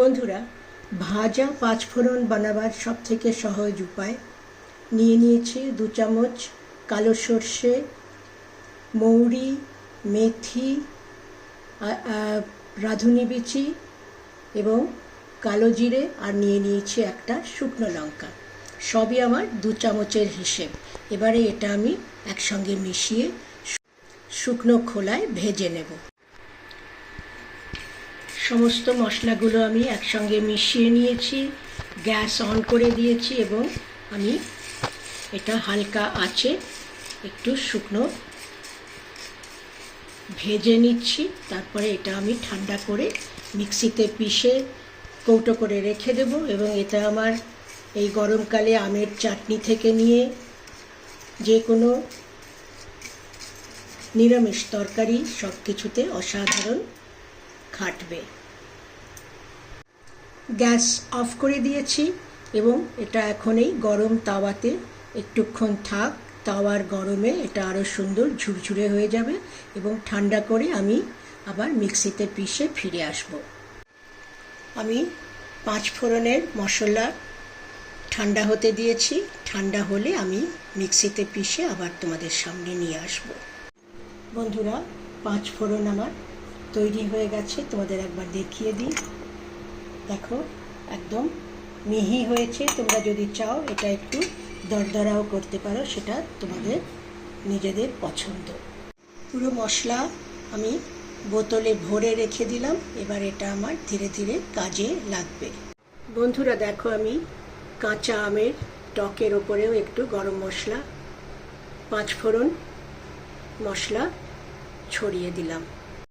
বন্ধুরা, ভাজা পাঁচফোড়ন বানাবার সব থেকে সহজ উপায়? নিয়ে নিয়েছি দু চামচ কালো সর্ষে, মৌরি, মেথি রাঁধুনি বিচি এবং কালো জিরে আর নিয়ে নিয়েছি একটা শুকনো লঙ্কা। সবই আমার দু চামচের হিসেব। এবারে এটা আমি একসঙ্গে মিশিয়ে শুকনো খোলায় ভেজে নেব। সমস্ত মশলাগুলো আমি একসঙ্গে মিশিয়ে নিয়েছি, গ্যাস অন করে দিয়েছি এবং আমি এটা হালকা আছে একটু শুকনো ভেজে নিচ্ছি, তারপরে এটা আমি ঠান্ডা করে মিক্সিতে পিষে কৌটো করে রেখে দেব এবং এটা আমার এই গরমকালে আমের চাটনি থেকে নিয়ে যে কোনো নিরামিষ তরকারি সব কিছুতে অসাধারণ খাটবে। গ্যাস অফ করে দিয়েছি এবং এটা এখন এই গরম তাওয়াতে একটুক্ষণ থাক। তাওয়ার গরমে এটা আরও সুন্দর ঝুরঝুরে হয়ে যাবে এবং ঠান্ডা করে আমি আবার মিক্সিতে পিষে ফিরে আসব। আমি পাঁচ ফোড়নের মশলা ঠান্ডা হতে দিয়েছি। ঠান্ডা হলে আমি মিক্সিতে পিষে আবার তোমাদের সামনে নিয়ে আসব। বন্ধুরা, পাঁচ ফোড়ন আমার তৈরি হয়ে গেছে, তোমাদের একবার দেখিয়ে দিই। দেখো, একদম মিহি হয়েছে, তোমরা যদি চাও এটা একটু দরদরাও করতে পারো, সেটা তোমাদের নিজেদের পছন্দ। পুরো মশলা আমি বোতলে ভরে রেখে দিলাম, এবার এটা আমার ধীরে ধীরে কাজে লাগবে। বন্ধুরা, দেখো আমি কাঁচা আমের টকের ওপরেও একটু গরম মশলা পাঁচ ফোড়ন মশলা ছড়িয়ে দিলাম।